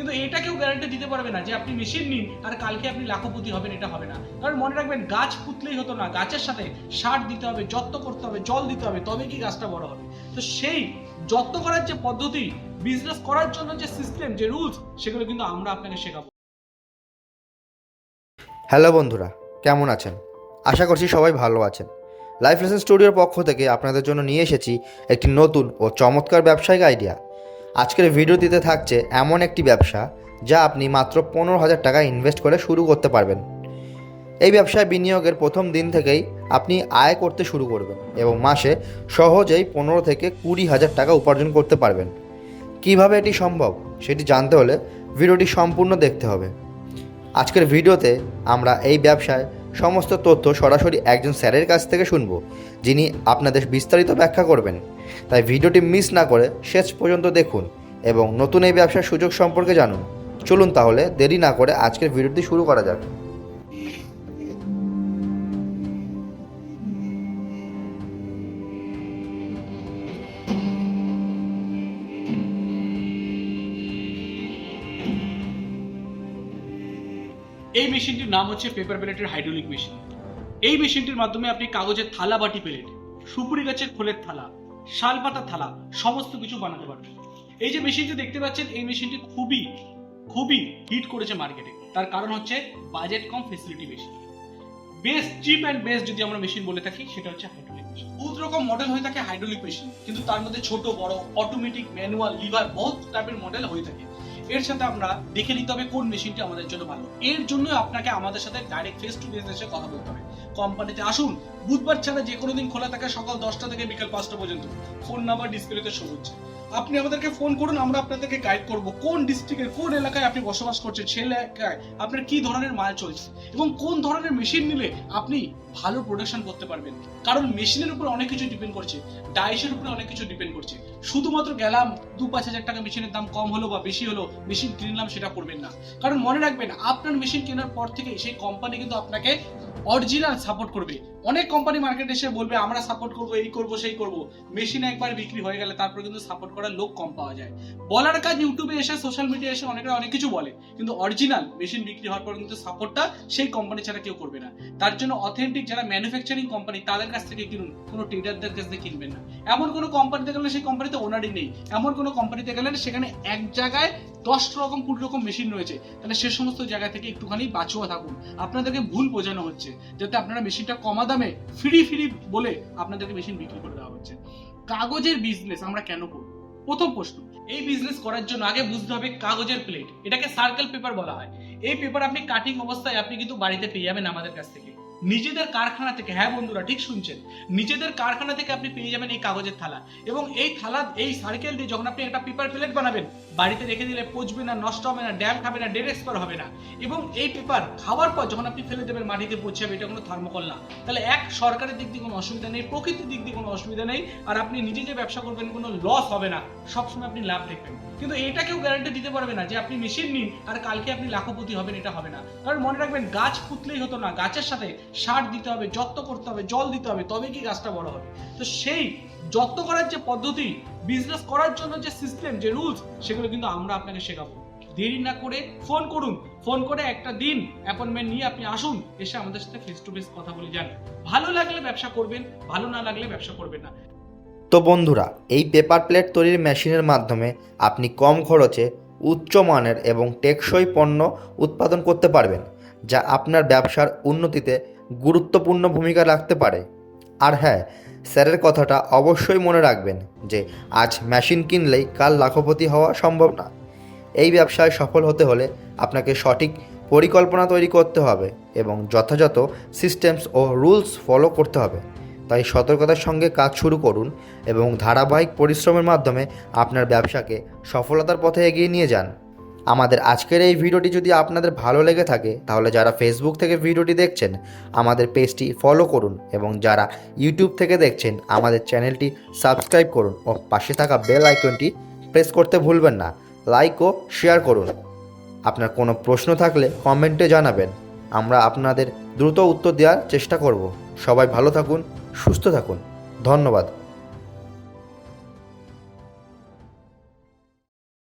কিন্তু এটা কেউ গ্যারান্টি দিতে পারবে না যে আপনি মেশিন নিন, আর কালকে আপনি লাখপতি হবেন, এটা হবে না। কারণ মনে রাখবেন, গাছ পুতলেই হতো না। গাছের সাথে সার দিতে হবে, যত্ন করতে হবে, জল দিতে হবে তবে কি গাছটা বড় হবে। তো সেই যত্ন করার যে পদ্ধতি বিজনেস করার জন্য যে সিস্টেম যে রুলস সেগুলো কিন্তু আমরা আপনাকে শেখাবো। হ্যালো বন্ধুরা, কেমন আছেন? আশা করছি সবাই ভালো আছেন। লাইফ লেসন স্টুডিওর পক্ষ থেকে আপনাদের জন্য নিয়ে এসেছি একটি নতুন ও চমৎকার ব্যবসায়িক আইডিয়া আজকের ভিডিওটিতে থাকছে এমন একটি ব্যবসা যা আপনি মাত্র পনেরো হাজার টাকা ইনভেস্ট করে শুরু করতে পারবেন। এই ব্যবসায় বিনিয়োগের প্রথম দিন থেকেই আপনি আয় করতে শুরু করবেন এবং মাসে সহজেই পনেরো থেকে কুড়ি হাজার টাকা উপার্জন করতে পারবেন। কীভাবে এটি সম্ভব সেটি জানতে হলে ভিডিওটি সম্পূর্ণ দেখতে হবে। আজকের ভিডিওতে আমরা এই ব্যবসায় সমস্ত তথ্য সরাসরি একজন স্যারের কাছ থেকে শুনব, যিনি আপনাদের বিস্তারিত ব্যাখ্যা করবেন। তাই ভিডিওটি মিস না করে শেষ পর্যন্ত দেখুন এবং নতুন এই ব্যবসার সুযোগ সম্পর্কে জানুন। চলুন তাহলে দেরি না করে আজকের ভিডিওটি শুরু করা যাক। এই মেশিনটির নাম হচ্ছে পেপার প্লেটের হাইড্রোলিক মেশিন এই মেশিনটির মাধ্যমে আপনি কাগজের থালা, বাটি প্লেট সুপুরি গাছের খোলের থালা, শাল পাতার থালা, সমস্ত কিছু বানাতে পারবেন। এই যে মেশিনটি দেখতে পাচ্ছেন, এই মেশিনটি খুবই খুবই হিট করেছে মার্কেটে তার কারণ হচ্ছে বাজেট কম ফেসিলিটি বেশি। বেস্ট চিপ অ্যান্ড বেস্ট যদি আমরা মেশিন বলে থাকি, সেটা হচ্ছে হাইড্রোলিক মেশিন বহুত রকম মডেল হয়ে থাকে হাইড্রোলিক মেশিন কিন্তু তার মধ্যে ছোট, বড় অটোমেটিক ম্যানুয়াল লিভার বহুত টাইপের মডেল হয়ে থাকে। এর সাথে আমরা দেখে নিতে হবে কোন মেশিনটি আমাদের জন্য ভালো। এর জন্য আপনাকে আমাদের সাথে ডাইরেক্ট ফেস টু ফেস এসে কথা বলতে হবে। কোম্পানিতে আসুন বুধবার ছাড়া যে কোনো দিন খোলা থাকে সকাল দশটা থেকে বিকাল পাঁচটা পর্যন্ত। ফোন নাম্বার ডিসপ্লেতে শো হচ্ছে। আপনি আমাদেরকে ফোন করুন, আমরা আপনাদেরকে গাইড করব কোন ডিস্ট্রিক্টের কোন এলাকায় আপনি বসবাস করছেন সেই এলাকায় আপনার কি ধরনের মাল চলছে এবং কোন ধরনের মেশিন নিলে আপনি ভালো প্রোডাকশন করতে পারবেন। কারণ মেশিনের উপর অনেক কিছু ডিপেন্ড করছে ডাইসের উপরে অনেক কিছু ডিপেন্ড করছে। শুধুমাত্র গেলাম, দু পাঁচ হাজার টাকা মেশিনের দাম কম হলো বা বেশি হলো মেশিন কিনলাম সেটা করবেন না। কারণ মনে রাখবেন, আপনার মেশিন কেনার পর থেকে সেই কোম্পানি কিন্তু আপনাকে অরিজিনাল সাপোর্ট করবে। অনেক কোম্পানি মার্কেটে এসে বলবে, আমরা সাপোর্ট করব, এই করব, সেই করব। মেশিন একবার বিক্রি হয়ে গেলে তারপর কিন্তু সাপোর্ট করার লোক কম পাওয়া যায়। বলার কাজ ইউটিউবে এসে সোশ্যাল মিডিয়া এসে অনেকরা অনেক কিছু বলে। কিন্তু অরিজিনাল মেশিন বিক্রি হওয়ার পর কিন্তু সাপোর্টটা সেই কোম্পানি ছাড়া কেউ করবে না। তার জন্য অথেন্টিক যারা ম্যানুফ্যাকচারিং কোম্পানি তাদের কাছ থেকে কিনুন। কোনো ট্রেডারদের কাছ থেকে কিনবেন না। এমন কোনো কোম্পানিতে গেলে সেই কোম্পানিতে ওনারই নেই। এমন কোনো কোম্পানিতে গেলেন সেখানে এক জায়গায় দশ রকম কুড়ি রকম মেশিন রয়েছে। তাহলে সে সমস্ত জায়গা থেকে একটুখানি বাঁচুয়া থাকুন। আপনাদেরকে ভুল বোঝানো হচ্ছে, যাতে আপনারা মেশিনটা কমা দামে ফ্রি ফ্রি বলে আপনাদেরকে মেশিন বিক্রি করে দেওয়া হচ্ছে। কাগজের বিজনেস আমরা কেন করব? প্রথম প্রশ্ন, এই বিজনেস করার জন্য আগে বুঝতে হবে কাগজের প্লেট এটাকে সার্কেল পেপার বলা হয়। এই পেপার আপনি কাটিং অবস্থায় আপনি কিন্তু বাড়িতে পেয়ে যাবেন আমাদের কাছ থেকে। নিজেদের কারখানা থেকে হ্যাঁ বন্ধুরা, ঠিক শুনছেন। নিজেদের কারখানা থেকে আপনি পেয়ে যাবেন এই কাগজের থালা। এবং এই থালা, এই সার্কেল দিয়ে যখন আপনি একটা পেপার প্লেট বানাবেন, বাড়িতে রেখে দিলে পচবে না, নষ্ট হবে না ড্যাম খাবে না ডেড এক্সপার হবে না। এবং এই পেপার খাওয়ার পর যখন আপনি ফেলে দেবেন মাটিতে পচে যাবে এটা কোনো থার্মোকল না। তাহলে এক, সরকারের দিক দিয়ে কোনো অসুবিধা নেই, প্রকৃতির দিক দিয়ে কোনো অসুবিধা নেই, আর আপনি নিজে যে ব্যবসা করবেন, কোনো লস হবে না। সবসময় আপনি লাভ দেখবেন। কিন্তু এটা কেউ গ্যারান্টি দিতে পারবে না যে আপনি মেশিন নিন, আর কালকে আপনি লাখপতি হবেন, এটা হবে না। কারণ মনে রাখবেন, গাছ পুতলেই হতো না, গাছের সাথে সার দিতে হবে, যত্ন করতে হবে, জল দিতে হবে তবে কি গাছটা বড় হবে। তো সেই যত্ন করার যে পদ্ধতি বিজনেস করার জন্য যে সিস্টেম যে রুলস সেগুলো কিন্তু আমরা আপনাকে শেখাবো। দেরি না করে ফোন করুন ফোন করে একটা দিন অ্যাপয়েন্টমেন্ট নিয়ে আপনি আসুন, এসে আমাদের সাথে ফেস টু ফেস কথা বলে যান ভালো লাগলে ব্যবসা করবেন, ভালো না লাগলে ব্যবসা করবেন না। তো বন্ধুরা, এই পেপার প্লেট তৈরির মেশিনের মাধ্যমে আপনি কম খরচে উচ্চমানের এবং টেকসই পণ্য উৎপাদন করতে পারবেন। যা আপনার ব্যবসার উন্নতিতে গুরুত্বপূর্ণ ভূমিকা রাখতে পারে। আর হ্যাঁ স্যারের কথাটা অবশ্যই মনে রাখবেন যে আজ মেশিন কিনলেই কাল লাখপতি হওয়া সম্ভব না। এই ব্যবসায় সফল হতে হলে আপনাকে সঠিক পরিকল্পনা তৈরি করতে হবে এবং যথাযথ সিস্টেমস ও রুলস ফলো করতে হবে। তাই সতর্কতার সঙ্গে কাজ শুরু করুন এবং ধারাবাহিক পরিশ্রমের মাধ্যমে আপনার ব্যবসাকে সফলতার পথে এগিয়ে নিয়ে যান। আমাদের আজকের এই ভিডিওটি যদি আপনাদের ভালো লেগে থাকে, তাহলে যারা ফেসবুক থেকে ভিডিওটি দেখছেন, আমাদের পেজটি ফলো করুন এবং যারা ইউটিউব থেকে দেখছেন, আমাদের চ্যানেলটি সাবস্ক্রাইব করুন ও পাশে থাকা বেল আইকনটি প্রেস করতে ভুলবেন না। লাইক ও শেয়ার করুন। আপনার কোনো প্রশ্ন থাকলে কমেন্টে জানাবেন। আমরা আপনাদের দ্রুত উত্তর দেওয়ার চেষ্টা করব। সবাই ভালো থাকুন, সুস্থ থাকুন। ধন্যবাদ।